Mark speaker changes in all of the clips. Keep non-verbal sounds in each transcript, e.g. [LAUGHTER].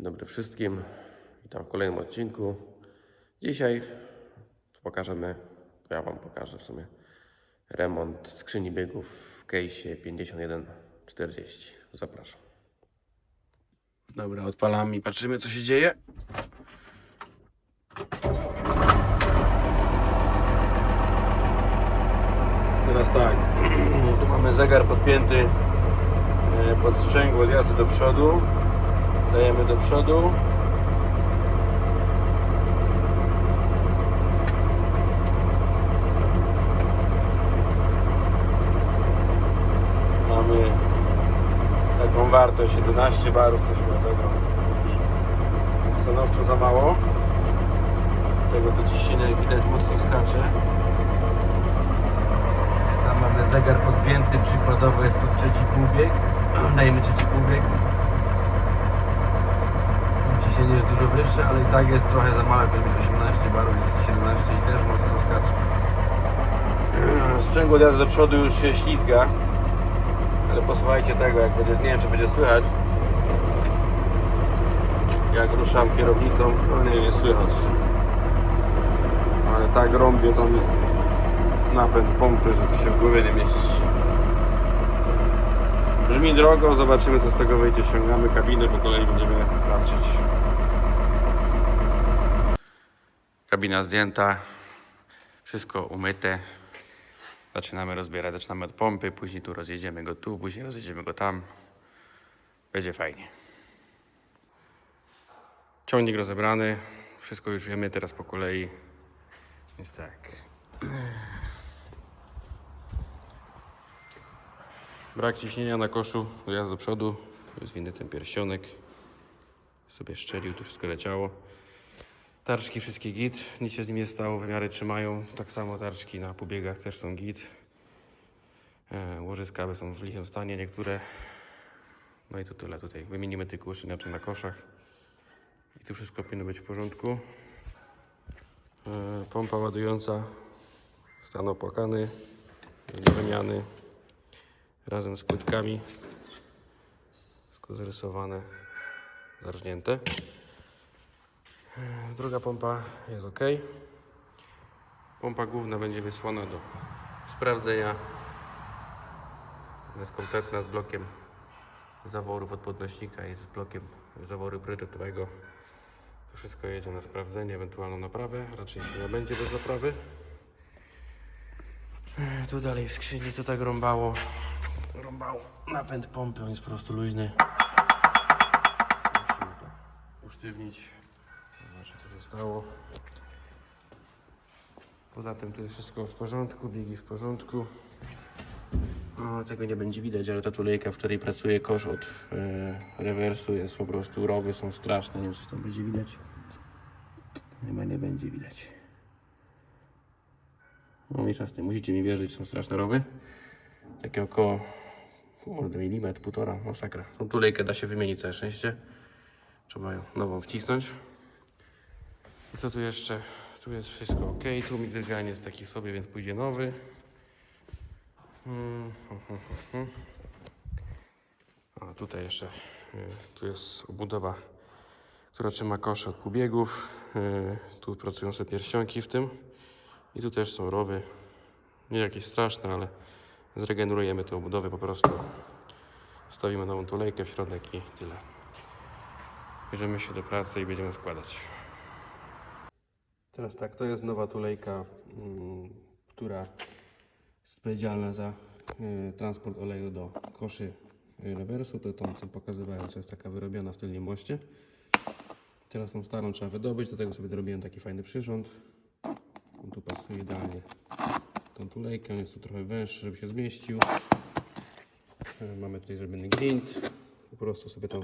Speaker 1: Dzień dobry wszystkim. Witam w kolejnym odcinku. Dzisiaj pokażemy, ja Wam pokażę w sumie, remont skrzyni biegów w case'ie 5140. Zapraszam.
Speaker 2: Dobra, odpalamy i patrzymy co się dzieje. Teraz tak, [CLEARS THROAT] tu mamy zegar podpięty e, pod sprzęgło z jazdy do przodu. Dajemy do przodu. Mamy taką wartość 11 barów, coś było tego. Stanowczo za mało. Tego to ciśnienie widać mocno skacze. Tam mamy zegar podpięty, przykładowo jest pod trzeci półbieg. [CLEARS THROAT] Dajemy trzeci półbieg. Ciśnienie jest dużo wyższe, ale i tak jest trochę za małe, powinien być 18 barów, jest 17 i też mocno skacze. [CLEARS THROAT] Sprzęgło jazdy do przodu już się ślizga. Ale posłuchajcie tego, jak będzie, nie wiem czy będzie słychać. Jak ruszam kierownicą, no nie, nie słychać. Ale tak rąbię tam napęd pompy, że to się w głowie nie mieści. Brzmi drogo, zobaczymy co z tego wyjdzie. Ściągamy kabinę, po kolei będziemy patrzeć. Kabina zdjęta, wszystko umyte. Zaczynamy rozbierać, zaczynamy od pompy, później tu rozjedziemy go tu, później rozjedziemy go tam. Będzie fajnie. Ciągnik rozebrany, wszystko już wiemy, teraz po kolei. Więc tak. Brak ciśnienia na koszu, dojazd do przodu, jest winny ten pierścionek. Sobie szczelił, tu wszystko leciało. Tarczki wszystkie git, nic się z nim nie stało, wymiary trzymają. Tak samo tarczki na pobiegach też są git. E, łożyska są w lichym stanie niektóre. No i to tyle tutaj. Wymienimy tylko uszczelniacze na koszach. I tu wszystko powinno być w porządku. E, pompa ładująca. Stan opłakany. wymiany. Razem z płytkami. Wszystko zarysowane. Zarżnięte. Druga pompa jest ok. Pompa główna będzie wysłana do sprawdzenia. Jest kompletna z blokiem zaworów od podnośnika i z blokiem zaworu priorytetowego. To wszystko jedzie na sprawdzenie, ewentualną naprawę. Raczej się nie będzie bez naprawy. E, Tu dalej w skrzyni co tak rąbało. Rąbało napęd pompy, on jest po prostu luźny. Musimy to usztywnić. Zobaczcie co się stało. Poza tym tu jest wszystko w porządku, biegi w porządku. No, tego nie będzie widać, ale ta tulejka, w której pracuje kosz od e, rewersu jest po prostu, rowy są straszne, nie wiem czy tam będzie widać. Chyba nie będzie widać. No i tym, musicie mi wierzyć, są straszne rowy. Takie około kurde, milimetr, półtora, masakra. Tą tulejkę da się wymienić całe szczęście. Trzeba ją nową wcisnąć. I co tu jeszcze? Tu jest wszystko ok. Tu migdyganie jest taki sobie, więc pójdzie nowy. Mm, hu, hu, hu, hu. A tutaj jeszcze y, tu jest obudowa, która trzyma kosze od półbiegów. Y, Tu pracują sobie pierścionki w tym. I tu też są rowy. Nie jakieś straszne, ale zregenerujemy tę obudowę po prostu. Stawimy nową tulejkę w środek i tyle. Bierzemy się do pracy i będziemy składać. Teraz tak, to jest nowa tulejka, mm, która jest odpowiedzialna za y, transport oleju do koszy y, rewersu. To tą, co pokazywałem, co jest taka wyrobiona w tylnym moście. Teraz tą starą trzeba wydobyć, do tego sobie dorobiłem taki fajny przyrząd. On tu pasuje idealnie tą tulejkę, on jest tu trochę węższy, żeby się zmieścił. Y, Mamy tutaj zrobiony gwint. Po prostu sobie tam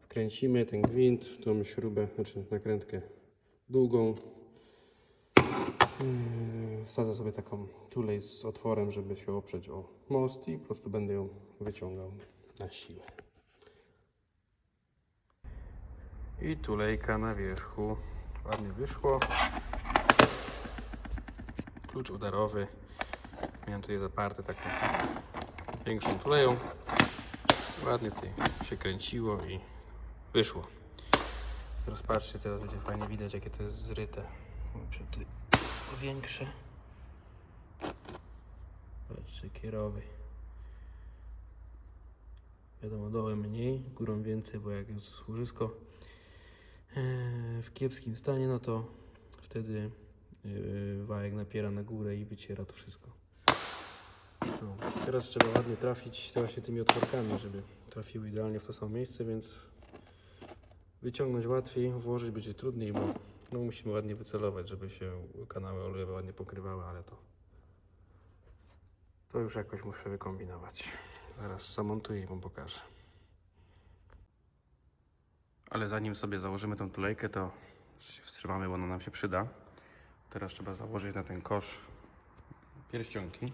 Speaker 2: wkręcimy ten gwint, tą śrubę, znaczy nakrętkę długą. Yy, Wsadzę sobie taką tulej z otworem, żeby się oprzeć o most i po prostu będę ją wyciągał na siłę. I tulejka na wierzchu. Ładnie wyszło. Klucz udarowy. Miałem tutaj zaparty taką większą tuleją. Ładnie tutaj się kręciło i wyszło.
Speaker 1: Teraz patrzcie, teraz będzie fajnie widać jakie to jest zryte. Muszę tu powiększę. Patrzcie, kierowy. Wiadomo, dołem mniej, górą więcej, bo jak jest służysko e, w kiepskim stanie, no to wtedy e, wajek napiera na górę i wyciera to wszystko. No, teraz trzeba ładnie trafić właśnie tymi otworkami, żeby trafiły idealnie w to samo miejsce, więc wyciągnąć łatwiej, włożyć będzie trudniej, bo no, musimy ładnie wycelować, żeby się kanały olejowe ładnie pokrywały, ale to to już jakoś muszę wykombinować. Zaraz zamontuję i Wam pokażę.
Speaker 2: Ale zanim sobie założymy tą tulejkę, to się wstrzymamy, bo ona nam się przyda. Teraz trzeba założyć na ten kosz pierścionki.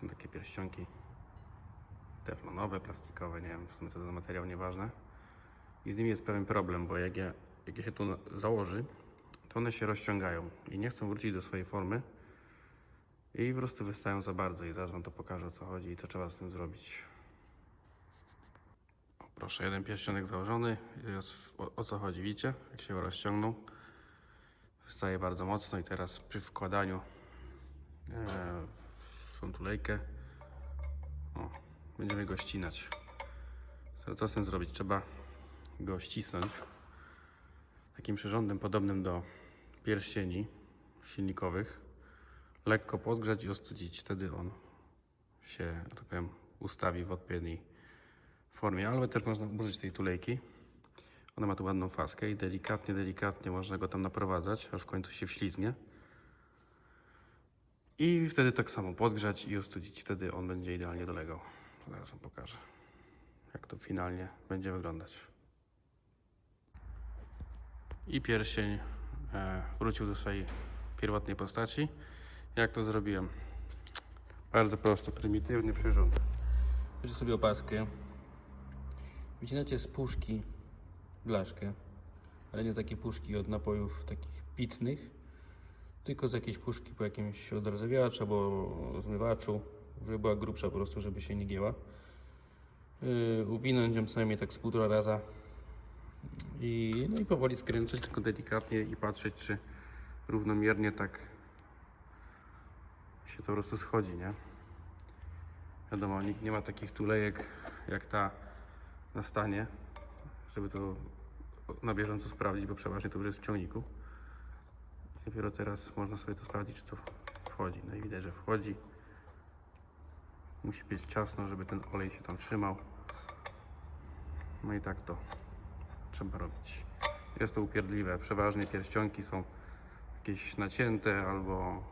Speaker 2: Są takie pierścionki teflonowe, plastikowe, nie wiem, w sumie to za materiał nieważne. I z nimi jest pewien problem, bo jak, je, jak je się tu założy, to one się rozciągają i nie chcą wrócić do swojej formy. I po prostu wystają za bardzo i zaraz Wam to pokażę o co chodzi i co trzeba z tym zrobić. O, proszę, jeden pierścionek założony. O, o co chodzi, widzicie? Jak się rozciągnął. Wystaje bardzo mocno i teraz przy wkładaniu e, w tą tulejkę o, będziemy go ścinać. Co z tym zrobić? Trzeba go ścisnąć takim przyrządem podobnym do pierścieni silnikowych. Lekko podgrzać i ostudzić. Wtedy on się, tak powiem, ustawi w odpowiedniej formie, ale też można użyć tej tulejki. Ona ma tu ładną faskę i delikatnie, delikatnie można go tam naprowadzać, aż w końcu się wślizgnie. I wtedy tak samo podgrzać i ostudzić. Wtedy on będzie idealnie dolegał. Zaraz wam pokażę, jak to finalnie będzie wyglądać. I pierścień e, wrócił do swojej pierwotnej postaci. Jak to zrobiłem? Bardzo prosto, prymitywny przyrząd.
Speaker 1: Bierzecie sobie opaskę, wycinacie z puszki blaszkę, ale nie takie puszki od napojów takich pitnych, tylko z jakiejś puszki po jakimś odradzawiaczu albo zmywaczu, żeby była grubsza po prostu, żeby się nie gięła. Yy, uwinąć ją co najmniej tak z półtora raza i, no i powoli skręcać,
Speaker 2: tylko delikatnie i patrzeć, czy równomiernie tak się to po prostu schodzi, nie? Wiadomo, nikt nie ma takich tulejek jak ta na stanie, żeby to na bieżąco sprawdzić, bo przeważnie to już jest w ciągniku. Dopiero teraz można sobie to sprawdzić, czy to wchodzi. No i widać, że wchodzi. Musi być ciasno, żeby ten olej się tam trzymał. No i tak to trzeba robić. Jest to upierdliwe. Przeważnie pierścionki są jakieś nacięte albo,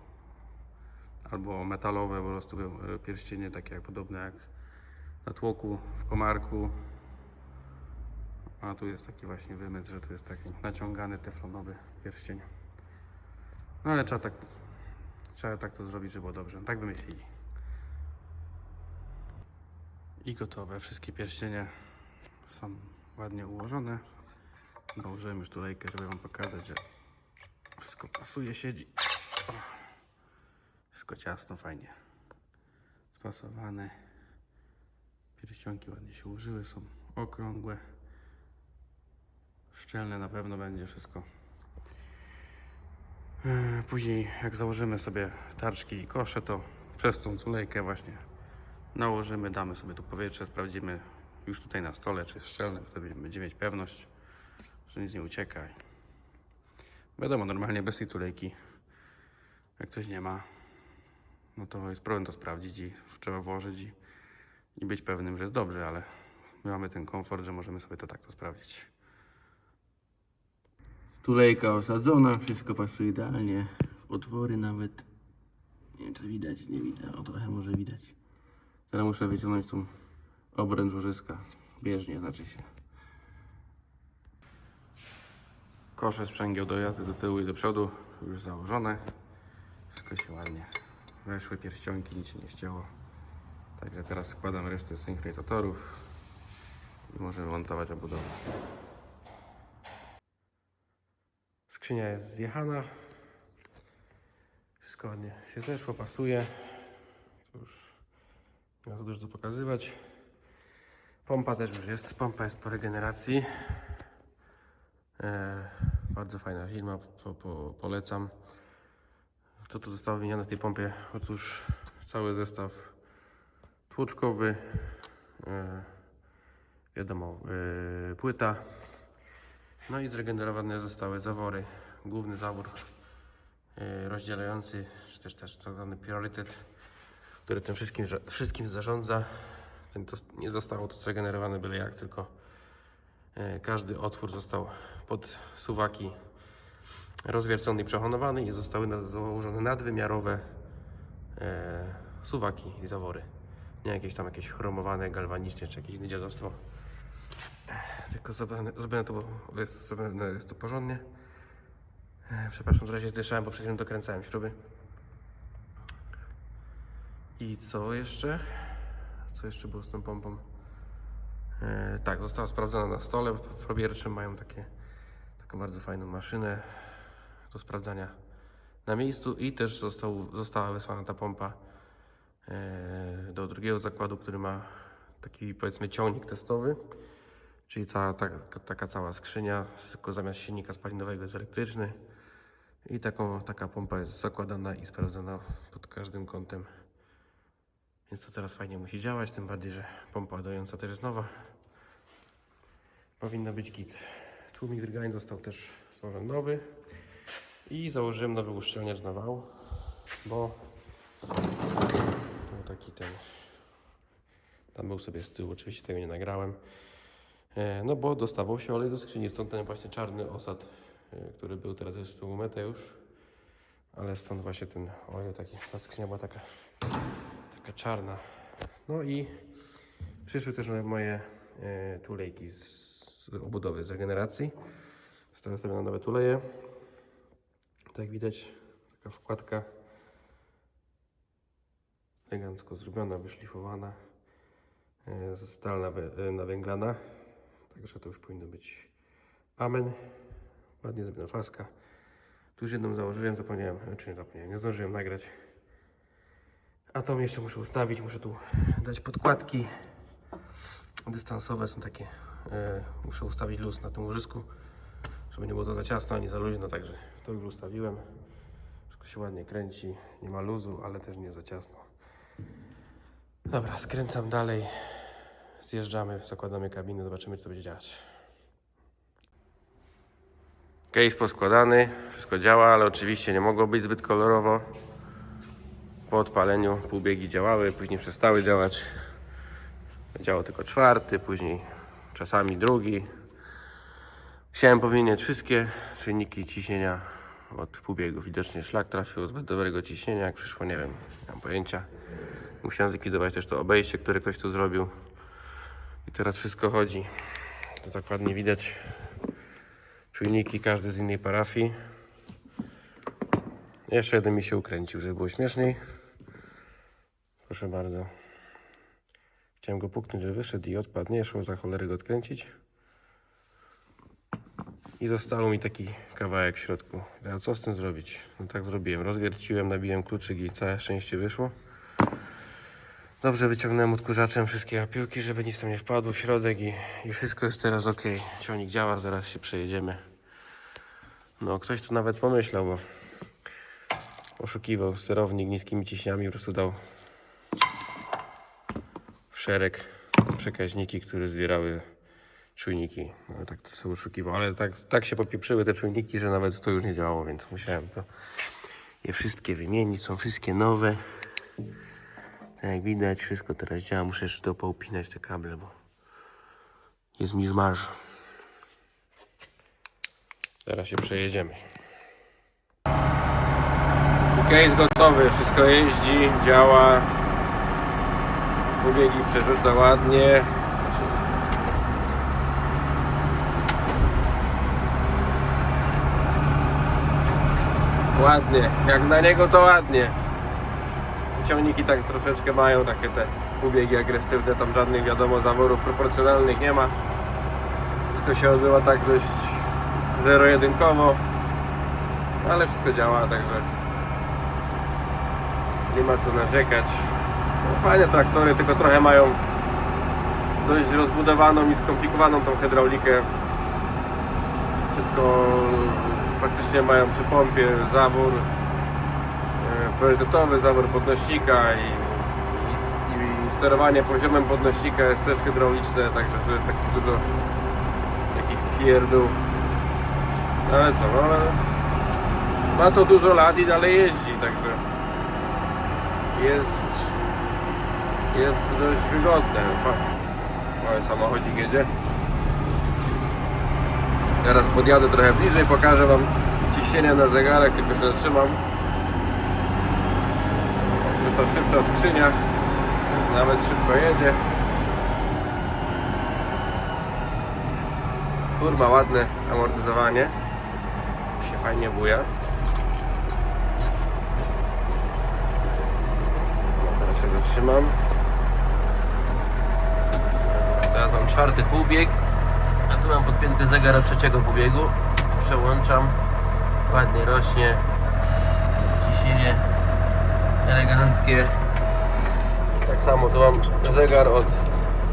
Speaker 2: albo metalowe, po prostu e, pierścienie takie jak podobne jak na tłoku, w komarku. A tu jest taki właśnie wymysł, że tu jest taki naciągany teflonowy pierścień. No ale trzeba tak, trzeba tak to zrobić, żeby było dobrze. Tak wymyślili. I gotowe. Wszystkie pierścienie są ładnie ułożone. Dołożyłem już tulejkę, żeby Wam pokazać, że wszystko pasuje, siedzi. Wszystko ciasno, fajnie spasowane. Pierścionki ładnie się ułożyły, są okrągłe. Szczelne na pewno będzie wszystko. Yy, Później jak założymy sobie tarczki i kosze, to przez tą tulejkę właśnie nałożymy, damy sobie tu powietrze, sprawdzimy już tutaj na stole, czy jest szczelne, wtedy będziemy mieć pewność, że nic nie ucieka. Wiadomo, normalnie bez tej tulejki, jak coś nie ma, no to jest problem to sprawdzić i trzeba włożyć i, i być pewnym, że jest dobrze, ale my mamy ten komfort, że możemy sobie to tak to sprawdzić.
Speaker 3: Tulejka osadzona, wszystko pasuje idealnie. Otwory nawet. Nie wiem czy widać, nie widać. O trochę może widać. Teraz muszę wyciągnąć tą obręcz łożyska. Bieżnie znaczy się.
Speaker 2: Kosze sprzęgieł do jazdy do tyłu i do przodu już założone. Wszystko się ładnie weszły, pierścionki, nic się nie ścięło. Także teraz składam resztę synchronizatorów i możemy montować obudowę. Skrzynia jest zjechana. Wszystko ładnie się zeszło, pasuje. Tu już nie ma za dużo pokazywać. Pompa też już jest. Pompa jest po regeneracji.
Speaker 1: E, bardzo fajna firma, po, po, polecam. Co tu zostało wymienione w tej pompie? Otóż cały zestaw tłoczkowy, e, wiadomo, e, płyta, no i zregenerowane zostały zawory. Główny zawór e, rozdzielający, czy też, też tak zwany priorytet, który tym wszystkim, wszystkim zarządza. Nie zostało to zregenerowane byle jak, tylko e, każdy otwór został pod suwaki rozwiercony i przehonowany i zostały założone nadwymiarowe e, suwaki i zawory. Nie jakieś tam jakieś chromowane, galwanicznie czy jakieś inne dziadostwo. Tylko zrobione, zrobione to jest, zrobione jest to porządnie. E, Przepraszam, że się zdyszałem, bo przed chwilą dokręcałem śruby. I co jeszcze? Co jeszcze było z tą pompą? E, tak, została sprawdzona na stole probierczym. Mają takie, taką bardzo fajną maszynę do sprawdzania na miejscu i też został, została wysłana ta pompa e, do drugiego zakładu, który ma taki powiedzmy ciągnik testowy, czyli cała, ta, taka cała skrzynia, tylko zamiast silnika spalinowego jest elektryczny i taką, taka pompa jest zakładana i sprawdzana pod każdym kątem. Więc to teraz fajnie musi działać, tym bardziej, że pompa ładująca też jest nowa. Powinno być git. Tłumik drgań został też złożony nowy. I założyłem nowy uszczelniacz na wał, bo był taki ten. Tam był sobie z tyłu, oczywiście tego nie nagrałem. E, No bo dostawał się olej do skrzyni, stąd ten właśnie czarny osad, e, który był teraz jest tyłu metę już. Ale stąd właśnie ten olej taki, ta skrzynia była taka, taka czarna. No i przyszły też moje e, tulejki z, obudowy, z regeneracji. Zostały sobie na nowe tuleje. Tak jak widać, taka wkładka elegancko zrobiona, wyszlifowana, e, stal e, nawęglana, także to już powinno być amen. Ładnie zrobiona faska. Tu już jedną założyłem, zapomniałem, czy nie zapomniałem, nie zdążyłem nagrać. A tą jeszcze muszę ustawić, muszę tu dać podkładki dystansowe, są takie, e, muszę ustawić luz na tym łożysku żeby nie było to za ciasno ani za luźno, także to już ustawiłem. Wszystko się ładnie kręci, nie ma luzu, ale też nie za ciasno. Dobra, skręcam dalej. Zjeżdżamy, zakładamy kabinę, zobaczymy co będzie działać. Case poskładany, wszystko działa, ale oczywiście nie mogło być zbyt kolorowo. Po odpaleniu półbiegi działały, później przestały działać. Działał tylko czwarty, później czasami drugi, Chciałem powymieniać wszystkie czynniki ciśnienia od półbiegu. Widocznie szlak trafił zbyt dobrego ciśnienia, jak przyszło, nie wiem, nie mam pojęcia. Musiałem zlikwidować też to obejście, które ktoś tu zrobił. I teraz wszystko chodzi. To tak ładnie widać. Czujniki, każdy z innej parafii. Jeszcze jeden mi się ukręcił, żeby było śmieszniej. Proszę bardzo. Chciałem go puknąć, że wyszedł i odpadł. Nie szło za cholery go odkręcić. I zostało mi taki kawałek w środku. Teraz co z tym zrobić? No tak zrobiłem. Rozwierciłem, nabiłem kluczyk i całe szczęście wyszło. Dobrze wyciągnąłem odkurzaczem wszystkie apiłki, żeby nic tam nie wpadło w środek i, i wszystko jest teraz ok. Ciągnik działa, zaraz się przejedziemy. No ktoś tu nawet pomyślał, bo oszukiwał sterownik niskimi ciśniami, po prostu dał szereg przekaźniki, które zbierały czujniki. No, tak to sobie oszukiwał, ale tak, tak się popieprzyły te czujniki, że nawet to już nie działało, więc musiałem to je wszystkie wymienić. Są wszystkie nowe. Tak jak widać, wszystko teraz działa. Muszę jeszcze to poupinać te kable, bo jest mi żmarz. Teraz się przejedziemy. Ok, jest gotowy, wszystko jeździ, działa. Pobiegi przerzuca ładnie. Ładnie, jak na niego to ładnie. Ciągniki tak troszeczkę mają takie te ubiegi agresywne, tam żadnych wiadomo zaworów proporcjonalnych nie ma. Wszystko się odbywa tak dość zero-jedynkowo, ale wszystko działa, także nie ma co narzekać. Fajne traktory, tylko trochę mają dość rozbudowaną i skomplikowaną tą hydraulikę. Wszystko praktycznie mają przy pompie zawór e, priorytetowy, zawór podnośnika i sterowanie poziomem podnośnika jest też hydrauliczne, także tu jest takich dużo takich pierdół. No ale co, no ale ma to dużo lat i dalej jeździ, także jest jest dość wygodne. Mały samochodzik jedzie. Teraz podjadę trochę bliżej, pokażę Wam ciśnienie na zegarek, tylko się zatrzymam. Jest to szybsza skrzynia, nawet szybko jedzie. Kurma, ładne amortyzowanie. Się fajnie buja. No, teraz się zatrzymam. Teraz mam czwarty półbieg. A tu mam podpięty zegar od trzeciego pobiegu. Przełączam. Ładnie rośnie. Ciśnienie eleganckie. Tak samo tu mam zegar od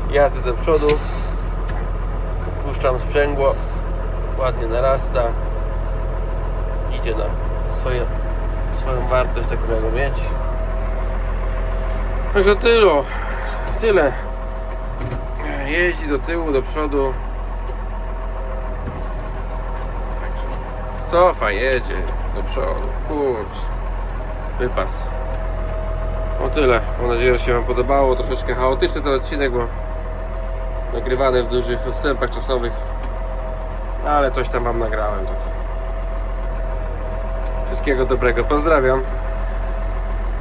Speaker 1: jazdy do przodu. Puszczam sprzęgło. Ładnie narasta. Idzie na swoje, swoją wartość, jak mieć. Także tyle. Tyle. Jeździ do tyłu, do przodu. Cofa, jedzie do przodu. Kurcz. Wypas. O tyle. Mam nadzieję, że się Wam podobało. Troszeczkę chaotyczny ten odcinek, bo nagrywany w dużych odstępach czasowych. Ale coś tam Wam nagrałem. Także. Wszystkiego dobrego. Pozdrawiam.